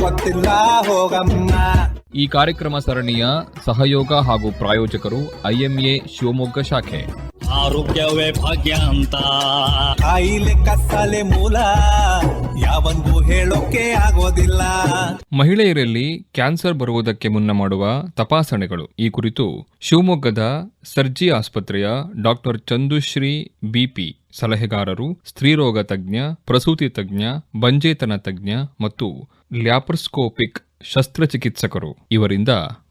ಗೊತ್ತಿಲ್ಲ ಹೋಗಮ್ಮ. ಈ ಕಾರ್ಯಕ್ರಮ ಸರಣಿಯ ಸಹಯೋಗ ಹಾಗೂ ಪ್ರಾಯೋಜಕರು ಐಎಂಎ ಶಿವಮೊಗ್ಗ ಶಾಖೆ. ಆರೋಗ್ಯವೇ ಭಾಗ್ಯ ಅಂತ. ಕಾಯಿಲೆ ಕಸಾಲೆ ಮೂಲ ಯಾವನ್ಗೂ ಹೇಳೋಕೆ ಆಗೋದಿಲ್ಲ. ಮಹಿಳೆಯರಲ್ಲಿ ಕ್ಯಾನ್ಸರ್ ಬರುವುದಕ್ಕೆ ಮುನ್ನ ಮಾಡುವ ತಪಾಸಣೆಗಳು. ಈ ಕುರಿತು ಶಿವಮೊಗ್ಗದ ಸರ್ಜಿ ಆಸ್ಪತ್ರೆಯ ಡಾಕ್ಟರ್ ಚಂದುಶ್ರೀ ಬಿಪಿ ಸಲಹೆಗಾರರು ಸ್ತ್ರೀರೋಗ ತಜ್ಞ ಪ್ರಸೂತಿ ತಜ್ಞ ಬಂಜೇತನ ತಜ್ಞ ಮತ್ತು ಲ್ಯಾಪ್ರೋಸ್ಕೋಪಿಕ್ ಶಸ್ತ್ರಚಿಕಿತ್ಸಕರು. ಇವರಿಂದ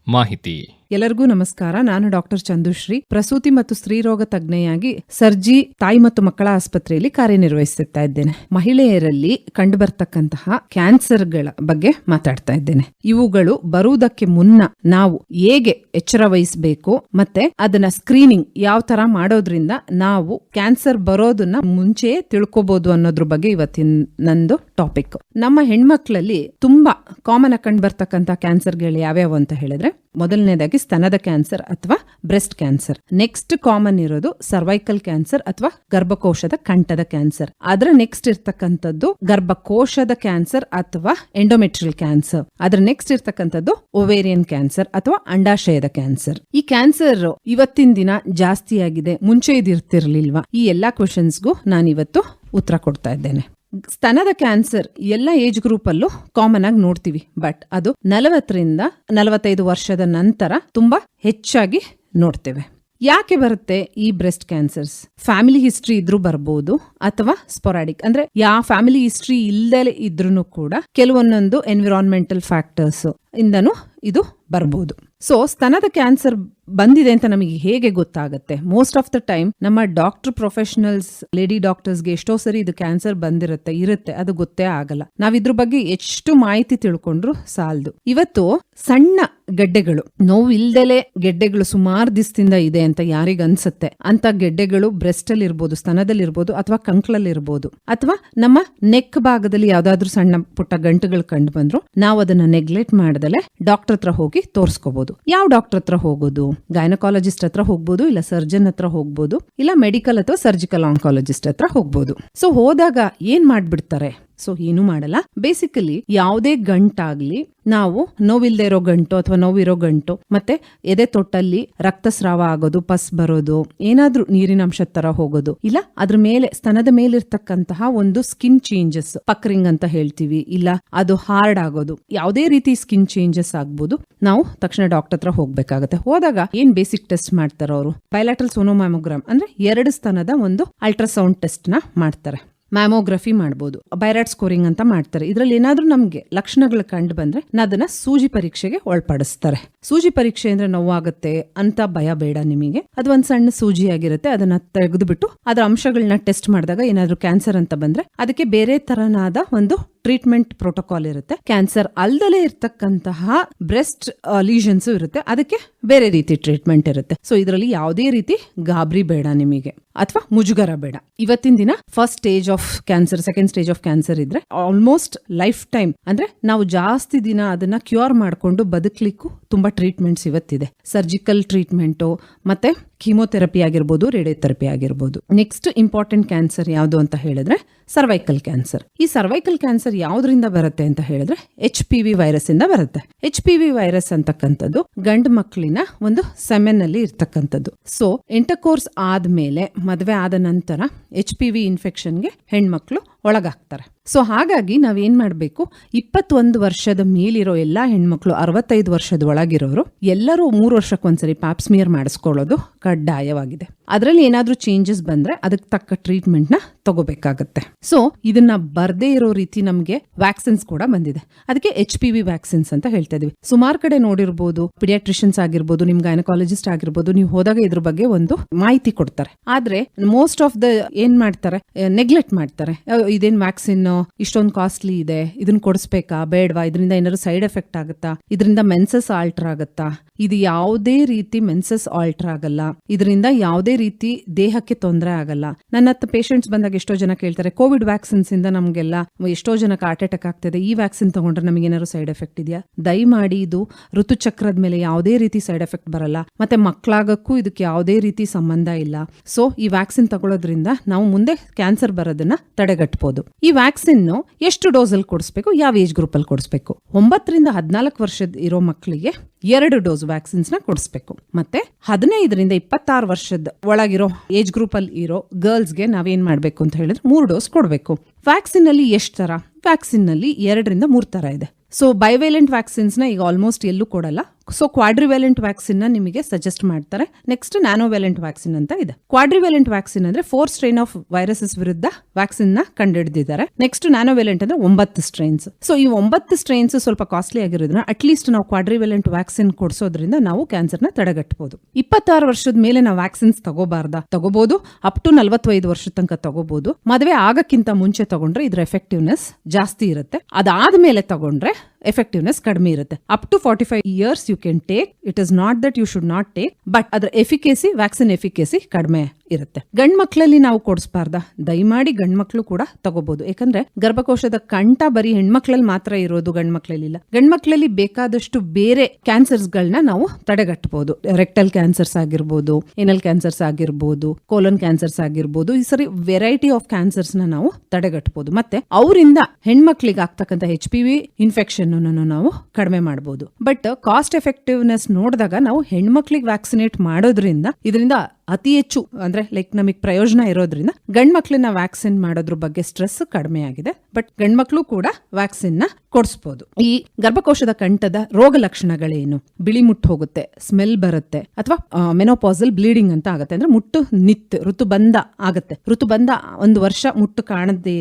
ಮಾಹಿತಿ. ಎಲ್ಲರಿಗೂ ನಮಸ್ಕಾರ. ನಾನು ಡಾಕ್ಟರ್ ಚಂದುಶ್ರೀ. ಪ್ರಸೂತಿ ಮತ್ತು ಸ್ತ್ರೀರೋಗ ತಜ್ಞೆಯಾಗಿ ಸರ್ಜಿ, ತಾಯಿ ಮತ್ತು ಮಕ್ಕಳ ಆಸ್ಪತ್ರೆಯಲ್ಲಿ ಕಾರ್ಯನಿರ್ವಹಿಸುತ್ತಾ ಇದ್ದೇನೆ. ಮಹಿಳೆಯರಲ್ಲಿ ಕಂಡುಬರ್ತಕ್ಕಂತಹ ಕ್ಯಾನ್ಸರ್ಗಳ ಬಗ್ಗೆ ಮಾತಾಡ್ತಾ ಇದ್ದೇನೆ. ಇವುಗಳು ಬರುವುದಕ್ಕೆ ಮುನ್ನ ನಾವು ಹೇಗೆ ಎಚ್ಚರ ವಹಿಸಬೇಕು ಮತ್ತೆ ಅದನ್ನ ಸ್ಕ್ರೀನಿಂಗ್ ಯಾವ ತರ ಮಾಡೋದ್ರಿಂದ ನಾವು ಕ್ಯಾನ್ಸರ್ ಬರೋದನ್ನ ಮುಂಚೆಯೇ ತಿಳ್ಕೋಬಹುದು ಅನ್ನೋದ್ರ ಬಗ್ಗೆ ಇವತ್ತಿನ ನಂದು ಟಾಪಿಕ್. ನಮ್ಮ ಹೆಣ್ಮಕ್ಳಲ್ಲಿ ತುಂಬಾ ಕಾಮನ್ ಆಗಿ ಕಂಡು ಬರ್ತಕ್ಕಂಥ ಕ್ಯಾನ್ಸರ್ಗಳು ಯಾವ್ಯಾವು ಅಂತ ಹೇಳಿದ್ರೆ ಮೊದಲನೇದಾಗಿ ಸ್ತನದ ಕ್ಯಾನ್ಸರ್ ಅಥವಾ ಬ್ರೆಸ್ಟ್ ಕ್ಯಾನ್ಸರ್. ನೆಕ್ಸ್ಟ್ ಕಾಮನ್ ಇರೋದು ಸರ್ವೈಕಲ್ ಕ್ಯಾನ್ಸರ್ ಅಥವಾ ಗರ್ಭಕೋಶದ ಕಂಠದ ಕ್ಯಾನ್ಸರ್. ಅದರ ನೆಕ್ಸ್ಟ್ ಇರ್ತಕ್ಕಂಥದ್ದು ಗರ್ಭಕೋಶದ ಕ್ಯಾನ್ಸರ್ ಅಥವಾ ಎಂಡೋಮೆಟ್ರಿಯಲ್ ಕ್ಯಾನ್ಸರ್. ಅದರ ನೆಕ್ಸ್ಟ್ ಇರ್ತಕ್ಕಂಥದ್ದು ಒವೇರಿಯನ್ ಕ್ಯಾನ್ಸರ್ ಅಥವಾ ಅಂಡಾಶಯದ ಕ್ಯಾನ್ಸರ್. ಈ ಕ್ಯಾನ್ಸರ್ ಇವತ್ತಿನ ದಿನ ಜಾಸ್ತಿ ಆಗಿದೆ ಮುಂಚೆ ಇದಿರ್ತಿರ್ಲಿಲ್ವಾ ಈ ಎಲ್ಲಾ ಕ್ವಶನ್ಸ್ಗೂ ನಾನಿವತ್ತು ಉತ್ತರ ಕೊಡ್ತಾ ಇದ್ದೇನೆ. ಸ್ತನದ ಕ್ಯಾನ್ಸರ್ ಎಲ್ಲ ಏಜ್ ಗ್ರೂಪ್ ಅಲ್ಲೂ ಕಾಮನ್ ಆಗಿ ನೋಡ್ತೀವಿ. ಬಟ್ ಅದು ನಲವತ್ತರಿಂದ ನಲವತ್ತೈದು ವರ್ಷದ ನಂತರ ತುಂಬಾ ಹೆಚ್ಚಾಗಿ ನೋಡ್ತೇವೆ. ಯಾಕೆ ಬರುತ್ತೆ ಈ ಬ್ರೆಸ್ಟ್ ಕ್ಯಾನ್ಸರ್ಸ್? ಫ್ಯಾಮಿಲಿ ಹಿಸ್ಟ್ರಿ ಇದ್ರೂ ಬರ್ಬೋದು ಅಥವಾ ಸ್ಪೊರಾಡಿಕ್ ಅಂದ್ರೆ ಯಾವ ಫ್ಯಾಮಿಲಿ ಹಿಸ್ಟ್ರಿ ಇಲ್ಲದೆ ಇದ್ರೂ ಕೂಡ ಕೆಲವೊಂದೊಂದು ಎನ್ವಿರಾನ್ಮೆಂಟಲ್ ಫ್ಯಾಕ್ಟರ್ಸ್ ಇಂದನೂ ಇದು ಬರ್ಬೋದು. ಸೊ ಸ್ತನದ ಕ್ಯಾನ್ಸರ್ ಬಂದಿದೆ ಅಂತ ನಮಗೆ ಹೇಗೆ ಗೊತ್ತಾಗುತ್ತೆ? ಮೋಸ್ಟ್ ಆಫ್ ದ ಟೈಮ್ ನಮ್ಮ ಡಾಕ್ಟರ್ ಪ್ರೊಫೆಷನಲ್ಸ್ ಲೇಡಿ ಡಾಕ್ಟರ್ಸ್ಗೆ ಎಷ್ಟೋ ಸರಿ ಇದು ಕ್ಯಾನ್ಸರ್ ಬಂದಿರುತ್ತೆ, ಇರುತ್ತೆ, ಅದು ಗೊತ್ತೇ ಆಗಲ್ಲ. ನಾವ್ ಇದ್ರ ಬಗ್ಗೆ ಎಷ್ಟು ಮಾಹಿತಿ ತಿಳ್ಕೊಂಡ್ರು ಸಾಲದು. ಇವತ್ತು ಸಣ್ಣ ಗೆಡ್ಡೆಗಳು ನೋವು ಇಲ್ದಲೆ ಗೆಡ್ಡೆಗಳು ಸುಮಾರು ದಿವಸದಿಂದ ಇದೆ ಅಂತ ಯಾರಿಗ ಅನ್ಸುತ್ತೆ? ಅಂತ ಗೆಡ್ಡೆಗಳು ಬ್ರೆಸ್ಟ್ ಅಲ್ಲಿ ಇರ್ಬೋದು ಸ್ತನದಲ್ಲಿ ಇರ್ಬೋದು ಅಥವಾ ಕಂಕ್ಳಲ್ಲಿ ಇರ್ಬೋದು ಅಥವಾ ನಮ್ಮ ನೆಕ್ ಭಾಗದಲ್ಲಿ ಯಾವ್ದಾದ್ರು ಸಣ್ಣ ಪುಟ್ಟ ಗಂಟುಗಳು ಕಂಡು ಬಂದ್ರು, ನಾವು ಅದನ್ನ ನೆಗ್ಲೆಕ್ಟ್ ಮಾಡದಲೆ ಡಾಕ್ಟರ್ ಹತ್ರ ಹೋಗಿ ತೋರಿಸ್ಕೋಬಹುದು ಯಾವ ಡಾಕ್ಟರ್ ಹತ್ರ ಹೋಗೋದು? ಗೈನಕಾಲಜಿಸ್ಟ್ ಹತ್ರ ಹೋಗ್ಬೋದು, ಇಲ್ಲ ಸರ್ಜನ್ ಹತ್ರ ಹೋಗ್ಬೋದು, ಇಲ್ಲ ಮೆಡಿಕಲ್ ಅಥವಾ ಸರ್ಜಿಕಲ್ ಆಂಕಾಲಜಿಸ್ಟ್ ಹತ್ರ ಹೋಗ್ಬೋದು. ಸೊ ಹೋದಾಗ ಏನ್ ಮಾಡ್ಬಿಡ್ತಾರೆ? ಸೊ ಏನು ಮಾಡಲ್ಲ. ಬೇಸಿಕಲಿ ಯಾವುದೇ ಗಂಟಾಗ್ಲಿ ನಾವು ನೋವಿಲ್ದೇ ಇರೋ ಗಂಟು ಅಥವಾ ನೋವಿರೋ ಗಂಟು, ಮತ್ತೆ ಎದೆ ತೊಟ್ಟಲ್ಲಿ ರಕ್ತಸ್ರಾವ ಆಗೋದು, ಪಸ್ ಬರೋದು, ಏನಾದ್ರೂ ನೀರಿನ ಅಂಶ ತರ ಹೋಗೋದು, ಇಲ್ಲ ಅದ್ರ ಮೇಲೆ, ಸ್ತನದ ಮೇಲಿರ್ತಕ್ಕಂತಹ ಒಂದು ಸ್ಕಿನ್ ಚೇಂಜಸ್, ಪಕ್ರಿಂಗ್ ಅಂತ ಹೇಳ್ತೀವಿ, ಇಲ್ಲ ಅದು ಹಾರ್ಡ್ ಆಗೋದು, ಯಾವುದೇ ರೀತಿ ಸ್ಕಿನ್ ಚೇಂಜಸ್ ಆಗ್ಬೋದು, ನಾವು ತಕ್ಷಣ ಡಾಕ್ಟರ್ ಹತ್ರ ಹೋಗ್ಬೇಕಾಗತ್ತೆ. ಹೋದಾಗ ಏನ್ ಬೇಸಿಕ್ ಟೆಸ್ಟ್ ಮಾಡ್ತಾರೆ ಅವರು ಬಯಲಾಟ್ರಲ್ ಸೋನೋಮ್ಯಾಮೋಗ್ರಾಮ್ ಅಂದ್ರೆ ಎರಡು ಸ್ತನದ ಒಂದು ಅಲ್ಟ್ರಾಸೌಂಡ್ ಟೆಸ್ಟ್ನ ಮಾಡ್ತಾರೆ. ಮ್ಯಾಮೋಗ್ರಫಿ ಮಾಡ್ಬೋದು. ಬೈರಾಟ್ ಸ್ಕೋರಿಂಗ್ ಅಂತ ಮಾಡ್ತಾರೆ. ಇದರಲ್ಲಿ ಏನಾದರೂ ನಮಗೆ ಲಕ್ಷಣಗಳು ಕಂಡು ಬಂದ್ರೆ ಅದನ್ನ ಸೂಜಿ ಪರೀಕ್ಷೆಗೆ ಒಳಪಡಿಸ್ತಾರೆ. ಸೂಜಿ ಪರೀಕ್ಷೆ ಅಂದ್ರೆ ನೋವಾಗುತ್ತೆ ಅಂತ ಭಯ ಬೇಡ ನಿಮಗೆ. ಅದು ಒಂದು ಸಣ್ಣ ಸೂಜಿ ಆಗಿರುತ್ತೆ, ಅದನ್ನ ತೆಗೆದುಬಿಟ್ಟು ಅದರ ಅಂಶಗಳನ್ನ ಟೆಸ್ಟ್ ಮಾಡಿದಾಗ ಏನಾದರೂ ಕ್ಯಾನ್ಸರ್ ಅಂತ ಬಂದ್ರೆ ಅದಕ್ಕೆ ಬೇರೆ ತರನಾದ ಒಂದು ಟ್ರೀಟ್ಮೆಂಟ್ ಪ್ರೋಟೋಕಾಲ್ ಇರುತ್ತೆ. ಕ್ಯಾನ್ಸರ್ ಅಲ್ದಲೇ ಇರತಕ್ಕಂತಹ ಬ್ರೆಸ್ಟ್ ಲೀಷನ್ಸ್ ಇರುತ್ತೆ. ಅದಕ್ಕೆ ಬೇರೆ ರೀತಿ ಟ್ರೀಟ್ಮೆಂಟ್ ಇರುತ್ತೆ. ಸೊ ಇದರಲ್ಲಿ ಯಾವುದೇ ರೀತಿ ಗಾಬರಿ ಬೇಡ ನಿಮಗೆ. ಅಥವಾ ಮುಜುಗರ ಬೇಡ. ಇವತ್ತಿನ ದಿನ first stage of cancer second stage of cancer ಇದ್ರೆ ಆಲ್ಮೋಸ್ಟ್ ಲೈಫ್ ಟೈಮ್ ಅಂದ್ರೆ ನಾವು ಜಾಸ್ತಿ ದಿನ ಅದನ್ನ ಕ್ಯೂರ್ ಮಾಡಿಕೊಂಡು ಬದುಕಲಿಕ್ಕೂ ತುಂಬಾ ಟ್ರೀಟ್ಮೆಂಟ್ಸ್ ಇವತ್ತಿದೆ. ಸರ್ಜಿಕಲ್ ಟ್ರೀಟ್ಮೆಂಟು ಮತ್ತೆ ಕೀಮೋಥೆರಪಿ ಆಗಿರ್ಬೋದು, ರೇಡಿಯೋಥೆರಪಿ ಆಗಿರ್ಬೋದು. ನೆಕ್ಸ್ಟ್ ಇಂಪಾರ್ಟೆಂಟ್ ಕ್ಯಾನ್ಸರ್ ಯಾವುದು ಅಂತ ಹೇಳಿದ್ರೆ ಸರ್ವೈಕಲ್ ಕ್ಯಾನ್ಸರ್ ಈ ಸರ್ವೈಕಲ್ ಕ್ಯಾನ್ಸರ್ ಯಾವ್ದ್ರಿಂದ ಬರುತ್ತೆ ಅಂತ ಹೇಳಿದ್ರೆ ಎಚ್ ಪಿ ವಿ ವೈರಸ್ ಇಂದ ಬರುತ್ತೆ. ಎಚ್ ಪಿ ವಿ ವೈರಸ್ ಅಂತಕ್ಕಂಥದ್ದು ಗಂಡು ಮಕ್ಕಳಿನ ಒಂದು ಸೆಮೆನ್ ಅಲ್ಲಿ ಇರ್ತಕ್ಕಂಥದ್ದು. ಸೊ ಇಂಟರ್ಕೋರ್ಸ್ ಆದ್ಮೇಲೆ, ಮದುವೆ ಆದ ನಂತರ ಎಚ್ ಪಿ ವಿ ಇನ್ಫೆಕ್ಷನ್ಗೆ ಹೆಣ್ಮಕ್ಳು ಒಳಗಾಗ್ತಾರೆ. ಸೊ ಹಾಗಾಗಿ ನಾವೇನ್ ಮಾಡಬೇಕು? ಇಪ್ಪತ್ತೊಂದು ವರ್ಷದ ಮೇಲಿರೋ ಎಲ್ಲಾ ಹೆಣ್ಮಕ್ಳು, ಅರವತ್ತೈದು ವರ್ಷದ ಒಳಗಿರೋರು, ಎಲ್ಲರೂ ಮೂರು ವರ್ಷಕ್ಕೊಂದ್ಸರಿ ಪಾಪ್ಸ್ಮಿಯರ್ ಮಾಡಿಸ್ಕೊಳ್ಳೋದು ಕಡ್ಡಾಯವಾಗಿದೆ. ಅದರಲ್ಲಿ ಏನಾದ್ರೂ ಚೇಂಜಸ್ ಬಂದ್ರೆ ಅದಕ್ಕೆ ತಕ್ಕ ಟ್ರೀಟ್ಮೆಂಟ್ನ ತಗೋಬೇಕಾಗತ್ತೆ. ಸೊ ಇದನ್ನ ಬರ್ದೇ ಇರೋ ರೀತಿ ನಮಗೆ ವ್ಯಾಕ್ಸಿನ್ಸ್ ಕೂಡ ಬಂದಿದೆ. ಅದಕ್ಕೆ ಎಚ್ ಪಿ ವಿ ವ್ಯಾಕ್ಸಿನ್ಸ್ ಅಂತ ಹೇಳ್ತಾ ಇದೀವಿ. ಸುಮಾರು ಕಡೆ ನೋಡಿರ್ಬೋದು ಪಿಡಿಯಾಟ್ರಿಷಿಯನ್ಸ್ ಆಗಿರ್ಬೋದು, ನಿಮ್ ಗೈನಕಾಲಜಿಸ್ಟ್ ಆಗಿರ್ಬೋದು, ನೀವು ಹೋದಾಗ ಇದ್ರ ಬಗ್ಗೆ ಒಂದು ಮಾಹಿತಿ ಕೊಡ್ತಾರೆ. ಆದ್ರೆ ಮೋಸ್ಟ್ ಆಫ್ ದ ಏನ್ ಮಾಡ್ತಾರೆ ನೆಗ್ಲೆಕ್ಟ್ ಮಾಡ್ತಾರೆ. ಇದೇನ್ ವ್ಯಾಕ್ಸಿನ್ ಇಷ್ಟೊಂದು ಕಾಸ್ಟ್ಲಿ ಇದೆ ಇದನ್ನ ಕೊಡಿಸ್ಬೇಕಾ, ಬೇಡವಾ, ಇದರಿಂದ ಏನಾದ್ರು ಸೈಡ್ ಎಫೆಕ್ಟ್ ಆಗುತ್ತಾ, ಇದರಿಂದ ಮೆನ್ಸಸ್ ಆಲ್ಟರ್ ಆಗುತ್ತಾ, ಇದು ಯಾವುದೇ ರೀತಿ ಮೆನ್ಸಸ್ ಆಲ್ಟರ್ ಆಗಲ್ಲ, ಇದರಿಂದ ಯಾವುದೇ ರೀತಿ ದೇಹಕ್ಕೆ ತೊಂದರೆ ಆಗಲ್ಲ. ನನ್ನ ಹತ್ರ ಪೇಷಂಟ್ಸ್ ಬಂದಾಗ ಎಷ್ಟೋ ಜನ ಕೇಳ್ತಾರೆ ಕೋವಿಡ್ ವ್ಯಾಕ್ಸಿನ್ಸ್ ಇಂದ ನಮ್ಗೆಲ್ಲ ಎಷ್ಟೋ ಜನಕ್ಕೆ ಹಾರ್ಟ್ ಅಟ್ಯಾಕ್ ಆಗ್ತದೆ. ಈ ವ್ಯಾಕ್ಸಿನ್ ತಗೊಂಡ್ರೆ ನಮಗೆ ಏನಾದ್ರು ಸೈಡ್ ಎಫೆಕ್ಟ್ ಇದೆಯಾ? ದಯಮಾಡಿ ಇದು ಋತುಚಕ್ರದ ಮೇಲೆ ಯಾವುದೇ ರೀತಿ ಸೈಡ್ ಎಫೆಕ್ಟ್ ಬರಲ್ಲ. ಮತ್ತೆ ಮಕ್ಕಳಾಗಕ್ಕೂ ಇದಕ್ಕೆ ಯಾವುದೇ ರೀತಿ ಸಂಬಂಧ ಇಲ್ಲ. ಸೊ ಈ ವ್ಯಾಕ್ಸಿನ್ ತಗೊಳ್ಳೋದ್ರಿಂದ ನಾವು ಮುಂದೆ ಕ್ಯಾನ್ಸರ್ ಬರೋದನ್ನ ತಡೆಗಟ್ಟಬಹುದು ಈ ವ್ಯಾಕ್ಸಿನ್ ಎಷ್ಟು ಡೋಸ್ ಅಲ್ಲಿ ಕೊಡಿಸ್ಬೇಕು? ಯಾವ ಏಜ್ ಗ್ರೂಪ್ ಅಲ್ಲಿ ಕೊಡಿಸ್ಬೇಕು? ಒಂಬತ್ತರಿಂದ ಹದಿನಾಲ್ಕು ವರ್ಷದ ಇರೋ ಮಕ್ಕಳಿಗೆ ಎರಡು ಡೋಸ್ ವ್ಯಾಕ್ಸಿನ್ಸ್ನ ಕೊಡಿಸ್ಬೇಕು. ಮತ್ತೆ ಹದಿನೈದರಿಂದ ಇಪ್ಪತ್ತಾರು ವರ್ಷದ ಒಳಗಿರೋ ಏಜ್ ಗ್ರೂಪ್ ಅಲ್ಲಿ ಇರೋ ಗರ್ಲ್ಸ್ಗೆ ನಾವೇನ್ ಮಾಡ್ಬೇಕು ಅಂತ ಹೇಳಿದ್ರೆ ಮೂರು ಡೋಸ್ ಕೊಡಬೇಕು. ವ್ಯಾಕ್ಸಿನ್ ಅಲ್ಲಿ ಎಷ್ಟು ತರ ವ್ಯಾಕ್ಸಿನ್ನಲ್ಲಿ ಎರಡರಿಂದ ಮೂರು ತರ ಇದೆ. ಸೊ ಬೈವೇಲೆಂಟ್ ವ್ಯಾಕ್ಸಿನ್ಸ್ನ ಈಗ ಆಲ್ಮೋಸ್ಟ್ ಎಲ್ಲೂ ಕೊಡಲ್ಲ. ಸೊ ಕ್ವಾಡ್ರಿವ್ಯಾಲೆಂಟ್ ವ್ಯಾಕ್ಸಿನ್ ನಿಮಗೆ ಸಜೆಸ್ಟ್ ಮಾಡ್ತಾರೆ. ನೆಕ್ಸ್ಟ್ ನ್ಯಾನೋವ್ಯಾಲೆಂಟ್ ವ್ಯಾಕ್ಸಿನ್ ಅಂತ ಇದೆ. ಕ್ವಾಡ್ರಿವ್ಯಾಲೆಂಟ್ ವ್ಯಾಕ್ಸಿನ್ ಅಂದ್ರೆ ಫೋರ್ ಸ್ಟ್ರೈನ್ ಆಫ್ ವೈರಸಸ್ ವಿರುದ್ಧ ವ್ಯಾಕ್ಸಿನ್ನ ಕಂಡುಹಿಡಿದಿದ್ದಾರೆ. ನೆಕ್ಸ್ಟ್ ನ್ಯಾನೋವ್ಯಾಲೆಂಟ್ ಅಂದ್ರೆ ಒಂಬತ್ತು ಸ್ಟ್ರೈನ್ಸ್ ಸೊ ಈ ಒಂಬತ್ತು ಸ್ಟ್ರೈನ್ಸ್ ಸ್ವಲ್ಪ ಕಾಸ್ಟ್ಲಿ ಆಗಿರೋದ್ರಿಂದ ಅಟ್ಲೀಸ್ಟ್ ನಾವು ಕ್ವಾಡ್ರಿವ್ಯಾಲೆಂಟ್ ವ್ಯಾಕ್ಸಿನ್ ಕೊಡಿಸೋದ್ರಿಂದ ನಾವು ಕ್ಯಾನ್ಸರ್ನ ತಡೆಗಟ್ಟಬಹುದು ಇಪ್ಪತ್ತಾರು ವರ್ಷದ ಮೇಲೆ ನಾವು ವ್ಯಾಕ್ಸಿನ್ಸ್ ತಗೋಬಾರ್ದ? ತಗೋಬಹುದು ಅಪ್ ಟು ನಲ್ವತ್ತೈದು ವರ್ಷದ ತನಕ ತಗೋಬಹುದು ಮದುವೆ ಆಗಕ್ಕಿಂತ ಮುಂಚೆ ತಗೊಂಡ್ರೆ ಇದ್ರ ಎಫೆಕ್ಟಿವ್ನೆಸ್ ಜಾಸ್ತಿ ಇರುತ್ತೆ. ಅದಾದ್ಮೇಲೆ ತಗೊಂಡ್ರೆ ಎಫೆಕ್ಟಿವ್ನೆಸ್ ಕಡಿಮೆ ಇರುತ್ತೆ. Up to forty five years you can take it is not that you should not take but ಅದ್ರ ಎಫಿಕೇಸಿ ವ್ಯಾಕ್ಸಿನ್ ಎಫಿಕೇಸಿ ಕಡಿಮೆ. ಇರುತ್ತೆ. ಗಂಡ್ ಮಕ್ಳಲ್ಲಿ ನಾವು ಕೊಡಿಸ್ಬಾರ್ದ? ದಯಮಾಡಿ ಗಂಡ್ಮಕ್ಳು ಕೂಡ ತಗೋಬಹುದು ಯಾಕಂದ್ರೆ ಗರ್ಭಕೋಶದ ಕಂಠ ಬರೀ ಹೆಣ್ಮಕ್ಳಲ್ಲಿ ಮಾತ್ರ ಇರೋದು ಗಂಡ್ ಮಕ್ಳಲ್ಲಿ ಇಲ್ಲ ಗಂಡ್ ಮಕ್ಳಲ್ಲಿ ಬೇಕಾದಷ್ಟು ಬೇರೆ ಕ್ಯಾನ್ಸರ್ಸ್ ಗಳನ್ನ ನಾವು ತಡೆಗಟ್ಟಬಹುದು ರೆಕ್ಟಲ್ ಕ್ಯಾನ್ಸರ್ಸ್ ಆಗಿರ್ಬೋದು, ಎನಲ್ ಕ್ಯಾನ್ಸರ್ಸ್ ಆಗಿರ್ಬೋದು, ಕೋಲನ್ ಕ್ಯಾನ್ಸರ್ಸ್ ಆಗಿರ್ಬೋದು, ಈ ಸರಿ ವೆರೈಟಿ ಆಫ್ ಕ್ಯಾನ್ಸರ್ಸ್ನ ನಾವು ತಡೆಗಟ್ಟಬಹುದು ಮತ್ತೆ ಅವರಿಂದ ಹೆಣ್ಮಕ್ಳಿಗೆ ಆಗ್ತಕ್ಕಂಥ ಎಚ್ ಪಿ ವಿ ಇನ್ಫೆಕ್ಷನ್ ನಾವು ಕಡಿಮೆ ಮಾಡಬಹುದು ಬಟ್ ಕಾಸ್ಟ್ ಎಫೆಕ್ಟಿವ್ನೆಸ್ ನೋಡಿದಾಗ ನಾವು ಹೆಣ್ಮಕ್ಳಿಗೆ ವ್ಯಾಕ್ಸಿನೇಟ್ ಮಾಡೋದ್ರಿಂದ ಇದರಿಂದ ಅತಿ ಹೆಚ್ಚು, ಅಂದ್ರೆ ಲೈಕ್ ನಮಗೆ ಪ್ರಯೋಜನ ಇರೋದ್ರಿಂದ ಗಂಡ್ ಮಕ್ಳನ್ನ ವ್ಯಾಕ್ಸಿನ್ ಮಾಡೋದ್ರ ಬಗ್ಗೆ ಸ್ಟ್ರೆಸ್ ಕಡಿಮೆ ಆಗಿದೆ ಬಟ್ ಗಂಡ್ ಮಕ್ಳು ಕೂಡ ವ್ಯಾಕ್ಸಿನ್ನ ಕೊಡಿಸಬಹುದು ಈ ಗರ್ಭಕೋಶದ ಕಂಠದ ರೋಗ ಲಕ್ಷಣಗಳೇನು? ಬಿಳಿ ಮುಟ್ಟು ಹೋಗುತ್ತೆ, ಸ್ಮೆಲ್ ಬರುತ್ತೆ, ಅಥವಾ ಮೆನೋಪಾಸಲ್ ಬ್ಲೀಡಿಂಗ್ ಅಂತ ಆಗುತ್ತೆ. ಅಂದ್ರೆ ಮುಟ್ಟು ನಿತ್ ಋತುಬಂಧ ಆಗುತ್ತೆ. ಋತುಬಂಧ ಒಂದು ವರ್ಷ ಮುಟ್ಟು ಕಾಣದೇ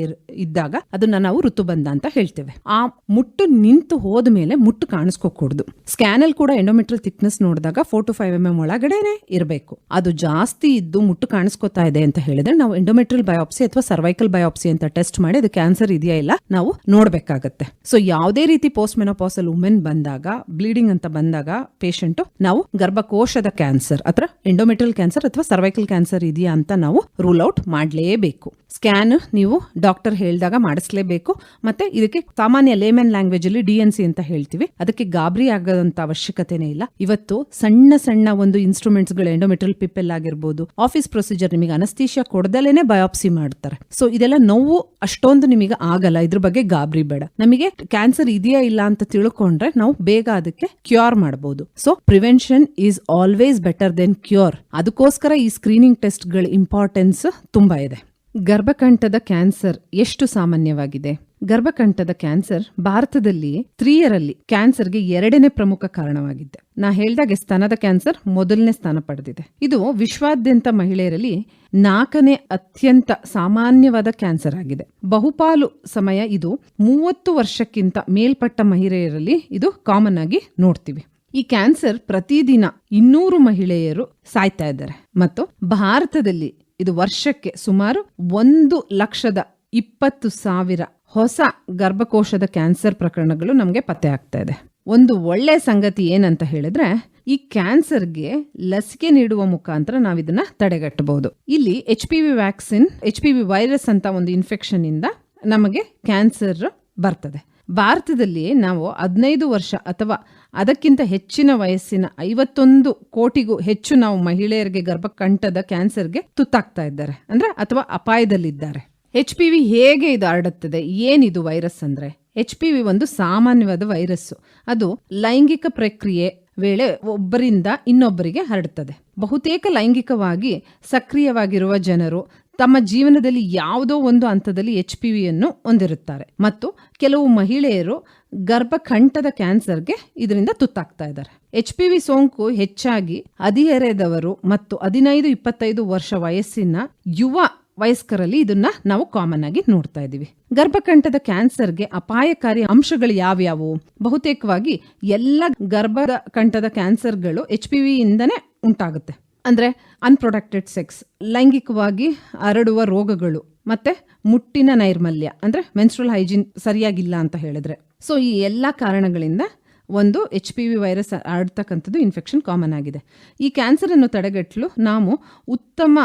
ಇದ್ದಾಗ ಅದನ್ನ ನಾವು ಋತುಬಂಧ ಅಂತ ಹೇಳ್ತೇವೆ. ಆ ಮುಟ್ಟು ನಿಂತು ಹೋದ ಮೇಲೆ ಮುಟ್ಟು ಕಾಣಿಸ್ಕೋಕೂಡ್ದು. ಸ್ಕ್ಯಾನಲ್ ಕೂಡ ಎಂಡೋಮೆಟ್ರಲ್ ಥಿಕ್ನೆಸ್ ನೋಡಿದಾಗ four to five M M ಒಳಗಡೆನೆ ಇರಬೇಕು. ಅದು ಜಾಸ್ತಿ ಇದ್ದು ಮುಟ್ಟು ಕಾಣಿಸ್ಕೊತಾ ಇದೆ ಅಂತ ಹೇಳಿದ್ರೆ ನಾವು ಎಂಡೋಮೆಟ್ರಲ್ ಬಯೋಪ್ಸಿ ಅಥವಾ ಸರ್ವೈಕಲ್ ಬಯೋಪ್ಸಿ ಅಂತ ಟೆಸ್ಟ್ ಮಾಡಿ, ಅದು ಕ್ಯಾನ್ಸರ್ ಇದೆಯಾ ಇಲ್ಲ, ನಾವು ನೋಡ್ಬೇಕಾಗತ್ತೆ. ಸೊ ಯಾವುದೇ ರೀತಿ ಪೋಸ್ಟ್ ಮೆನೋಪಾಸಲ್ ವುಮೆನ್ ಬಂದಾಗ ಬ್ಲೀಡಿಂಗ್ ಅಂತ ಬಂದಾಗ ಪೇಷಂಟ್ ನಾವು ಗರ್ಭಕೋಶದ ಕ್ಯಾನ್ಸರ್ ಅಥವಾ ಎಂಡೋಮೆಟ್ರಲ್ ಕ್ಯಾನ್ಸರ್ ಅಥವಾ ಸರ್ವೈಕಲ್ ಕ್ಯಾನ್ಸರ್ ಇದೆಯಾ ಅಂತ ನಾವು ರೂಲ್ ಔಟ್ ಮಾಡಲೇಬೇಕು. ಸ್ಕ್ಯಾನ್ ನೀವು ಡಾಕ್ಟರ್ ಹೇಳಿದಾಗ ಮಾಡಿಸ್ಲೇಬೇಕು. ಮತ್ತೆ ಇದಕ್ಕೆ ಸಾಮಾನ್ಯ ಲೇಮನ್ ಲ್ಯಾಂಗ್ವೇಜ್ ಅಲ್ಲಿ ಡಿ ಅಂತ ಹೇಳ್ತೀವಿ. ಅದಕ್ಕೆ ಗಾಬರಿ ಆಗದಂತ ಅವಶ್ಯಕತೆನೇ ಇಲ್ಲ. ಇವತ್ತು ಸಣ್ಣ ಸಣ್ಣ ಒಂದು ಇನ್ಸ್ಟ್ರೂಮೆಂಟ್ಸ್ಗಳು ಎಂಡೋಮೆಟ್ರಲ್ ಪಿಪ್ಪೆಲ್ ಆಗಿರ್ಬೋದು ಆಫೀಸ್ ಪ್ರೊಸೀಜರ್ ನಿಮಗೆ ಅನಸ್ತೀಶಿಯಾ ಕೊಡದಲ್ಲೇನೆ ಬಯೋಪ್ಸಿ ಮಾಡ್ತಾರೆ. ಸೊ ಇದೆಲ್ಲ ನೋವು ಅಷ್ಟೊಂದು ನಿಮಗೆ ಆಗಲ್ಲ. ಇದ್ರ ಬಗ್ಗೆ ಗಾಬರಿ ಬೇಡ. ನಮಗೆ ಕ್ಯಾನ್ಸರ್ ಇದೆಯಾ ಇಲ್ಲ ಅಂತ ತಿಳ್ಕೊಂಡ್ರೆ ನಾವು ಬೇಗ ಅದಕ್ಕೆ ಕ್ಯೂರ್ ಮಾಡಬಹುದು so prevention is always better then cure ಅದಕ್ಕೋಸ್ಕರ ಈ ಸ್ಕ್ರೀನಿಂಗ್ ಟೆಸ್ಟ್ಗಳ ಇಂಪಾರ್ಟೆನ್ಸ್ ತುಂಬಾ ಇದೆ. ಗರ್ಭಕಂಠದ ಕ್ಯಾನ್ಸರ್ ಎಷ್ಟು ಸಾಮಾನ್ಯವಾಗಿದೆ? ಗರ್ಭಕಂಠದ ಕ್ಯಾನ್ಸರ್ ಭಾರತದಲ್ಲಿ ಸ್ತ್ರೀಯರಲ್ಲಿ ಕ್ಯಾನ್ಸರ್ಗೆ ಎರಡನೇ ಪ್ರಮುಖ ಕಾರಣವಾಗಿದೆ. ನಾ ಹೇಳ್ದಾಗೆ ಸ್ತನದ ಕ್ಯಾನ್ಸರ್ ಮೊದಲನೇ ಸ್ಥಾನ ಪಡೆದಿದೆ. ಇದು ವಿಶ್ವಾದ್ಯಂತ ಮಹಿಳೆಯರಲ್ಲಿ ನಾಲ್ಕನೇ ಅತ್ಯಂತ ಸಾಮಾನ್ಯವಾದ ಕ್ಯಾನ್ಸರ್ ಆಗಿದೆ. ಬಹುಪಾಲು ಸಮಯ ಇದು ಮೂವತ್ತು ವರ್ಷಕ್ಕಿಂತ ಮೇಲ್ಪಟ್ಟ ಮಹಿಳೆಯರಲ್ಲಿ ಇದು ಕಾಮನ್ ಆಗಿ ನೋಡ್ತೀವಿ. ಈ ಕ್ಯಾನ್ಸರ್ ಪ್ರತಿದಿನ ಇನ್ನೂರು ಮಹಿಳೆಯರು ಸಾಯ್ತಾ ಇದ್ದಾರೆ. ಮತ್ತು ಭಾರತದಲ್ಲಿ ಇದು ವರ್ಷಕ್ಕೆ ಸುಮಾರು ಒಂದು ಲಕ್ಷದ ಇಪ್ಪತ್ತು ಸಾವಿರ ಹೊಸ ಗರ್ಭಕೋಶದ ಕ್ಯಾನ್ಸರ್ ಪ್ರಕರಣಗಳು ನಮಗೆ ಪತ್ತೆ ಆಗ್ತಾ ಇದೆ. ಒಂದು ಒಳ್ಳೆ ಸಂಗತಿ ಏನಂತ ಹೇಳಿದ್ರೆ, ಈ ಕ್ಯಾನ್ಸರ್ಗೆ ಲಸಿಕೆ ನೀಡುವ ಮುಖಾಂತರ ನಾವು ಇದನ್ನ ತಡೆಗಟ್ಟಬಹುದು. ಇಲ್ಲಿ H P V vaccine H P V virus ಅಂತ ಒಂದು ಇನ್ಫೆಕ್ಷನ್ ಇಂದ ನಮಗೆ ಕ್ಯಾನ್ಸರ್ ಬರ್ತದೆ. ಭಾರತದಲ್ಲಿ ನಾವು ಹದಿನೈದು ವರ್ಷ ಅಥವಾ ಅದಕ್ಕಿಂತ ಹೆಚ್ಚಿನ ವಯಸ್ಸಿನ ಐವತ್ತೊಂದು ಕೋಟಿಗೂ ಹೆಚ್ಚು ನಾವು ಮಹಿಳೆಯರಿಗೆ ಗರ್ಭಕಂಠದ ಕ್ಯಾನ್ಸರ್ಗೆ ತುತ್ತಾಗ್ತಾ ಇದ್ದಾರೆ. ಅಂದ್ರೆ ಅಥವಾ ಅಪಾಯದಲ್ಲಿದ್ದಾರೆ. ಎಚ್ ಪಿ ವಿ ಹೇಗೆ ಇದು ಹರಡುತ್ತದೆ? ಏನಿದು ವೈರಸ್ ಅಂದ್ರೆ? ಎಚ್ ಪಿ ವಿ ಒಂದು ಸಾಮಾನ್ಯವಾದ ವೈರಸ್ಸು ಅದು ಲೈಂಗಿಕ ಪ್ರಕ್ರಿಯೆ ವೇಳೆ ಒಬ್ಬರಿಂದ ಇನ್ನೊಬ್ಬರಿಗೆ ಹರಡುತ್ತದೆ. ಬಹುತೇಕ ಲೈಂಗಿಕವಾಗಿ ಸಕ್ರಿಯವಾಗಿರುವ ಜನರು ತಮ್ಮ ಜೀವನದಲ್ಲಿ ಯಾವುದೋ ಒಂದು ಹಂತದಲ್ಲಿ ಎಚ್ ಪಿ ವಿಯನ್ನು ಹೊಂದಿರುತ್ತಾರೆ. ಮತ್ತು ಕೆಲವು ಮಹಿಳೆಯರು ಗರ್ಭಕಂಠದ ಕ್ಯಾನ್ಸರ್ಗೆ ಇದರಿಂದ ತುತ್ತಾಗ್ತಾ ಇದ್ದಾರೆ. ಎಚ್ ಪಿ ವಿ ಸೋಂಕು ಹೆಚ್ಚಾಗಿ ಹದಿಹರೆಯದವರು ಮತ್ತು ಹದಿನೈದು, ಇಪ್ಪತ್ತೈದು ವರ್ಷ ವಯಸ್ಸಿನ ಯುವ ವಯಸ್ಕರಲ್ಲಿ ಇದನ್ನ ನಾವು ಕಾಮನ್ ಆಗಿ ನೋಡ್ತಾ ಇದ್ದೀವಿ. ಗರ್ಭಕಂಠದ ಕ್ಯಾನ್ಸರ್ಗೆ ಅಪಾಯಕಾರಿ ಅಂಶಗಳು ಯಾವ್ಯಾವು? ಬಹುತೇಕವಾಗಿ ಎಲ್ಲ ಗರ್ಭದ ಕಂಠದ ಕ್ಯಾನ್ಸರ್ಗಳು ಎಚ್ ಪಿ ಇಂದನೇ ಉಂಟಾಗುತ್ತೆ. ಅಂದ್ರೆ ಅನ್ಪ್ರೊಡಕ್ಟೆಡ್ ಸೆಕ್ಸ್ ಲೈಂಗಿಕವಾಗಿ ಹರಡುವ ರೋಗಗಳು, ಮತ್ತೆ ಮುಟ್ಟಿನ ನೈರ್ಮಲ್ಯ, ಅಂದ್ರೆ ಮೆನ್ಸ್ಟ್ರಲ್ ಹೈಜೀನ್ ಸರಿಯಾಗಿಲ್ಲ ಅಂತ ಹೇಳಿದ್ರೆ. ಸೊ ಈ ಎಲ್ಲ ಕಾರಣಗಳಿಂದ ಒಂದು ಎಚ್ ಪಿ ವಿ ವೈರಸ್ ಆಡ್ತಕ್ಕಂಥದ್ದು ಇನ್ಫೆಕ್ಷನ್ ಕಾಮನ್ ಆಗಿದೆ. ಈ ಕ್ಯಾನ್ಸರನ್ನು ತಡೆಗಟ್ಟಲು ನಾವು ಉತ್ತಮ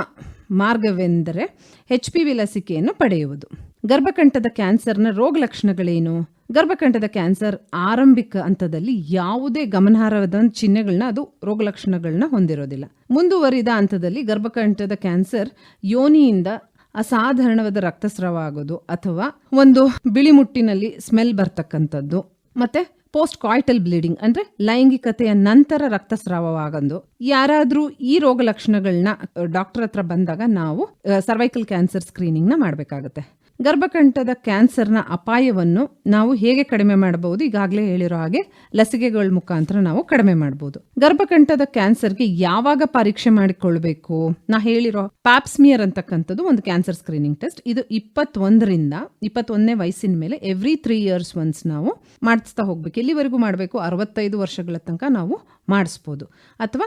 ಮಾರ್ಗವೆಂದರೆ ಎಚ್ ಪಿ ವಿ ಲಸಿಕೆಯನ್ನು ಪಡೆಯುವುದು. ಗರ್ಭಕಂಠದ ಕ್ಯಾನ್ಸರ್ನ ರೋಗ ಲಕ್ಷಣಗಳೇನು? ಗರ್ಭಕಂಠದ ಕ್ಯಾನ್ಸರ್ ಆರಂಭಿಕ ಹಂತದಲ್ಲಿ ಯಾವುದೇ ಗಮನಾರ್ಹದ ಚಿಹ್ನೆಗಳನ್ನ ಅದು ರೋಗ ಲಕ್ಷಣಗಳನ್ನ ಹೊಂದಿರೋದಿಲ್ಲ. ಮುಂದುವರಿದ ಹಂತದಲ್ಲಿ ಗರ್ಭಕಂಠದ ಕ್ಯಾನ್ಸರ್ ಯೋನಿಯಿಂದ ಅಸಾಧಾರಣವಾದ ರಕ್ತಸ್ರಾವ ಆಗೋದು ಅಥವಾ ಒಂದು ಬಿಳಿ ಮುಟ್ಟಿನಲ್ಲಿ ಸ್ಮೆಲ್ ಬರ್ತಕ್ಕಂಥದ್ದು. ಮತ್ತೆ ಪೋಸ್ಟ್ ಕಾಯ್ಟಲ್ ಬ್ಲೀಡಿಂಗ್ ಅಂದ್ರೆ ಲೈಂಗಿಕತೆಯ ನಂತರ ರಕ್ತಸ್ರಾವವಾಗಂದು. ಯಾರಾದ್ರೂ ಈ ರೋಗ ಲಕ್ಷಣಗಳನ್ನ ಡಾಕ್ಟರ್ ಹತ್ರ ಬಂದಾಗ ನಾವು ಸರ್ವೈಕಲ್ ಕ್ಯಾನ್ಸರ್ ಸ್ಕ್ರೀನಿಂಗ್ನ ಮಾಡಬೇಕಾಗುತ್ತೆ. ಗರ್ಭಕಂಠದ ಕ್ಯಾನ್ಸರ್ನ ಅಪಾಯವನ್ನು ನಾವು ಹೇಗೆ ಕಡಿಮೆ ಮಾಡಬಹುದು? ಈಗಾಗಲೇ ಹೇಳಿರೋ ಹಾಗೆ ಲಸಿಕೆಗಳ ಮುಖಾಂತರ ನಾವು ಕಡಿಮೆ ಮಾಡಬಹುದು. ಗರ್ಭಕಂಠದ ಕ್ಯಾನ್ಸರ್ಗೆ ಯಾವಾಗ ಪರೀಕ್ಷೆ ಮಾಡಿಕೊಳ್ಬೇಕು ನಾ ಹೇಳಿರೋ ಪ್ಯಾಪ್ಸ್ಮಿಯರ್ ಅಂತಕ್ಕಂಥದ್ದು ಒಂದು ಕ್ಯಾನ್ಸರ್ ಸ್ಕ್ರೀನಿಂಗ್ ಟೆಸ್ಟ್. ಇದು ಇಪ್ಪತ್ತೊಂದರಿಂದ ಇಪ್ಪತ್ತೊಂದನೇ ವಯಸ್ಸಿನ ಮೇಲೆ ಎವ್ರಿ ತ್ರೀ ಇಯರ್ಸ್ ಒನ್ಸ್ ನಾವು ಮಾಡಿಸ್ತಾ ಹೋಗ್ಬೇಕು. ಎಲ್ಲಿವರೆಗೂ ಮಾಡಬೇಕು? ಅರವತ್ತೈದು ವರ್ಷಗಳ ತನಕ ನಾವು ಮಾಡಿಸ್ಬೋದು. ಅಥವಾ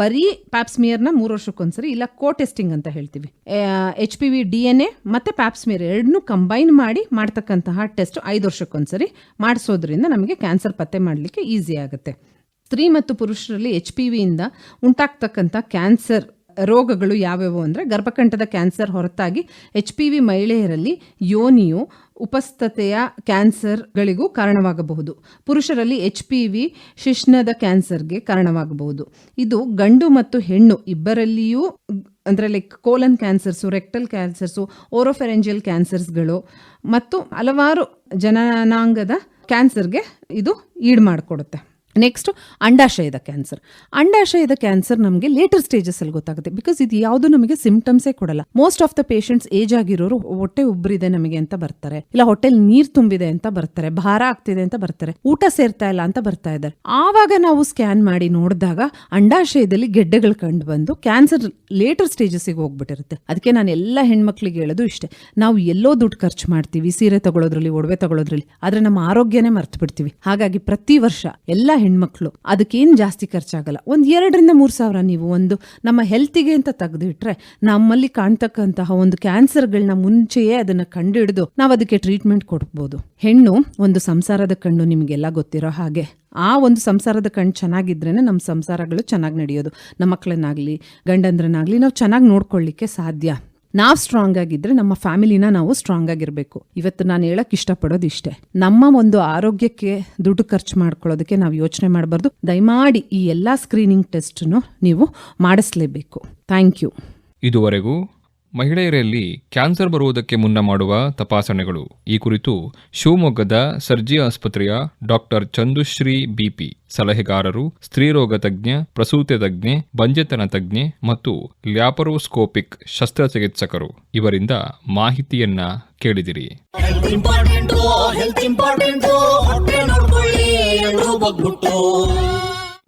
ಬರೀ ಪ್ಯಾಪ್ಸ್ಮಿಯರ್ನ ಮೂರು ವರ್ಷಕ್ಕೊಂದ್ಸರಿ ಇಲ್ಲ ಕೋ ಟೆಸ್ಟಿಂಗ್ ಅಂತ ಹೇಳ್ತೀವಿ. H P V, D N A ಮತ್ತು ಪ್ಯಾಪ್ಸ್ಮಿಯರ್ ಎರಡನ್ನೂ ಕಂಬೈನ್ ಮಾಡಿ ಮಾಡ್ತಕ್ಕಂತಹ ಟೆಸ್ಟ್ ಐದು ವರ್ಷಕ್ಕೊಂದ್ಸರಿ ಮಾಡಿಸೋದ್ರಿಂದ ನಮಗೆ ಕ್ಯಾನ್ಸರ್ ಪತ್ತೆ ಮಾಡಲಿಕ್ಕೆ ಈಸಿ ಆಗುತ್ತೆ. ಸ್ತ್ರೀ ಮತ್ತು ಪುರುಷರಲ್ಲಿ ಎಚ್ ಪಿ ವಿಯಿಂದ ಉಂಟಾಗ್ತಕ್ಕಂಥ ಕ್ಯಾನ್ಸರ್ ರೋಗಗಳು ಯಾವ್ಯಾವು ಅಂದರೆ ಗರ್ಭಕಂಠದ ಕ್ಯಾನ್ಸರ್ ಹೊರತಾಗಿ ಎಚ್ ಪಿ ವಿ ಮಹಿಳೆಯರಲ್ಲಿ ಯೋನಿಯು ಉಪಸ್ಥತೆಯ ಕ್ಯಾನ್ಸರ್ಗಳಿಗೂ ಕಾರಣವಾಗಬಹುದು. ಪುರುಷರಲ್ಲಿ ಎಚ್ ಪಿ ವಿ ಶಿಶ್ನದ ಕ್ಯಾನ್ಸರ್ಗೆ ಕಾರಣವಾಗಬಹುದು. ಇದು ಗಂಡು ಮತ್ತು ಹೆಣ್ಣು ಇಬ್ಬರಲ್ಲಿಯೂ ಅಂದರೆ like colon cancers rectal cancers oropharyngeal ಕ್ಯಾನ್ಸರ್ಸ್ಗಳು ಮತ್ತು ಹಲವಾರು ಜನನಾಂಗದ ಕ್ಯಾನ್ಸರ್ಗೆ ಇದು ಈಡ್ ಮಾಡಿಕೊಡುತ್ತೆ. ನೆಕ್ಸ್ಟ್ ಅಂಡಾಶಯದ ಕ್ಯಾನ್ಸರ್ ಅಂಡಾಶಯದ ಕ್ಯಾನ್ಸರ್ ನಮಗೆ ಲೇಟರ್ ಸ್ಟೇಜಸ್ ಅಲ್ಲಿ ಗೊತ್ತಾಗುತ್ತೆ. ಬಿಕಾಸ್ ಇದು ಯಾವುದು ನಮಗೆ ಸಿಂಪ್ಟಮ್ಸೇ ಕೊಡಲ್ಲ. Most of the patients age ಆಗಿರೋರು ಹೊಟ್ಟೆ ಉಬ್ಬರಿದೆ ನಮಗೆ ಅಂತ ಬರ್ತಾರೆ. ಇಲ್ಲ, ಹೊಟ್ಟೆಲ್ ನೀರ್ ತುಂಬಿದೆ ಅಂತ ಬರ್ತಾರೆ. ಭಾರ ಆಗ್ತಿದೆ ಅಂತ ಬರ್ತಾರೆ. ಊಟ ಸೇರ್ತಾ ಇಲ್ಲ ಅಂತ ಬರ್ತಾ ಇದ್ದಾರೆ. ಆವಾಗ ನಾವು ಸ್ಕ್ಯಾನ್ ಮಾಡಿ ನೋಡಿದಾಗ ಅಂಡಾಶಯದಲ್ಲಿ ಗೆಡ್ಡೆಗಳು ಕಂಡು ಬಂದು ಕ್ಯಾನ್ಸರ್ ಲೇಟರ್ ಸ್ಟೇಜಸ್ಸಿಗೆ ಹೋಗ್ಬಿಟ್ಟಿರುತ್ತೆ. ಅದಕ್ಕೆ ನಾನು ಎಲ್ಲ ಹೆಣ್ಮಕ್ಳಿಗೆ ಹೇಳೋದು ಇಷ್ಟೇ. ನಾವು ಎಲ್ಲೋ ದುಡ್ಡು ಖರ್ಚು ಮಾಡ್ತೀವಿ, ಸೀರೆ ತಗೊಳ್ಳೋದ್ರಲ್ಲಿ ಒಡವೆ ತಗೊಳ್ಳೋದ್ರಲ್ಲಿ ಆದ್ರೆ ನಮ್ಮ ಆರೋಗ್ಯನೇ ಮರ್ತು ಬಿಡ್ತೀವಿ ಹಾಗಾಗಿ ಪ್ರತಿ ವರ್ಷ ಎಲ್ಲ ಹೆಣ್ಮಕ್ಳು. ಅದಕ್ಕೇನು ಜಾಸ್ತಿ ಖರ್ಚಾಗಲ್ಲ. ಒಂದು ಎರಡರಿಂದ ಮೂರು ಸಾವಿರ ನೀವು ಒಂದು ನಮ್ಮ ಹೆಲ್ತಿಗೆ ಅಂತ ತೆಗೆದಿಟ್ರೆ ನಮ್ಮಲ್ಲಿ ಕಾಣ್ತಕ್ಕಂತಹ ಒಂದು ಕ್ಯಾನ್ಸರ್ಗಳನ್ನ ಮುಂಚೆಯೇ ಅದನ್ನು ಕಂಡುಹಿಡಿದು ನಾವು ಅದಕ್ಕೆ ಟ್ರೀಟ್ಮೆಂಟ್ ಕೊಡ್ಬೋದು. ಹೆಣ್ಣು ಒಂದು ಸಂಸಾರದ ಕಣ್ಣು ನಿಮಗೆಲ್ಲ ಗೊತ್ತಿರೋ ಹಾಗೆ ಆ ಒಂದು ಸಂಸಾರದ ಕಣ್ಣು ಚೆನ್ನಾಗಿದ್ರೇ ನಮ್ಮ ಸಂಸಾರಗಳು ಚೆನ್ನಾಗಿ ನಡೆಯೋದು. ನಮ್ಮ ಮಕ್ಕಳನ್ನಾಗಲಿ ಗಂಡಂದ್ರನ್ನಾಗಲಿ ನಾವು ಚೆನ್ನಾಗಿ ನೋಡ್ಕೊಳ್ಳಿಕ್ಕೆ ಸಾಧ್ಯ. ನಾವು ಸ್ಟ್ರಾಂಗ್ ಆಗಿದ್ರೆ ನಮ್ಮ ಫ್ಯಾಮಿಲಿನ ನಾವು ಸ್ಟ್ರಾಂಗ್ ಆಗಿರಬೇಕು. ಇವತ್ತು ನಾನು ಹೇಳಕ್ ಇಷ್ಟಪಡೋದು ಇಷ್ಟೇ. ನಮ್ಮ ಒಂದು ಆರೋಗ್ಯಕ್ಕೆ ದುಡ್ಡು ಖರ್ಚು ಮಾಡ್ಕೊಳ್ಳೋದಕ್ಕೆ ನಾವು ಯೋಚನೆ ಮಾಡಬಾರ್ದು. ದಯಮಾಡಿ ಈ ಎಲ್ಲಾ ಸ್ಕ್ರೀನಿಂಗ್ ಟೆಸ್ಟ್ ನೀವು ಮಾಡಿಸ್ಲೇಬೇಕು. ಥ್ಯಾಂಕ್ ಯು ಇದುವರೆಗೂ ಮಹಿಳೆಯರಲ್ಲಿ ಕ್ಯಾನ್ಸರ್ ಬರುವುದಕ್ಕೆ ಮುನ್ನ ಮಾಡುವ ತಪಾಸಣೆಗಳು. ಈ ಕುರಿತು ಶಿವಮೊಗ್ಗದ ಸರ್ಜಿ ಆಸ್ಪತ್ರೆಯ ಡಾಕ್ಟರ್ ಚಂದುಶ್ರೀ ಬಿಪಿ, ಸಲಹೆಗಾರರು ಸ್ತ್ರೀರೋಗ ತಜ್ಞ, ಪ್ರಸೂತಿ ತಜ್ಞೆ, ಬಂಜೆತನ ತಜ್ಞೆ ಮತ್ತು ಲ್ಯಾಪರೋಸ್ಕೋಪಿಕ್ ಶಸ್ತ್ರಚಿಕಿತ್ಸಕರು ಇವರಿಂದ ಮಾಹಿತಿಯನ್ನ ಕೇಳಿದಿರಿ.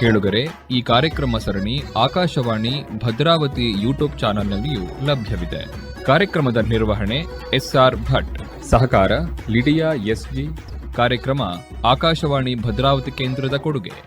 ಕೇಳುಗರೆ, ಈ ಕಾರ್ಯಕ್ರಮ ಸರಣಿ ಆಕಾಶವಾಣಿ ಭದ್ರಾವತಿ ಯೂಟ್ಯೂಬ್ ಚಾನೆಲ್ನಲ್ಲಿಯೂ ಲಭ್ಯವಿದೆ. ಕಾರ್ಯಕ್ರಮದ ನಿರ್ವಹಣೆ ಎಸ್ಆರ್ ಭಟ್. ಸಹಕಾರ ಲಿಡಿಯಾ ಎಸ್ಜಿ. ಕಾರ್ಯಕ್ರಮ ಆಕಾಶವಾಣಿ ಭದ್ರಾವತಿ ಕೇಂದ್ರದ ಕೊಡುಗೆ.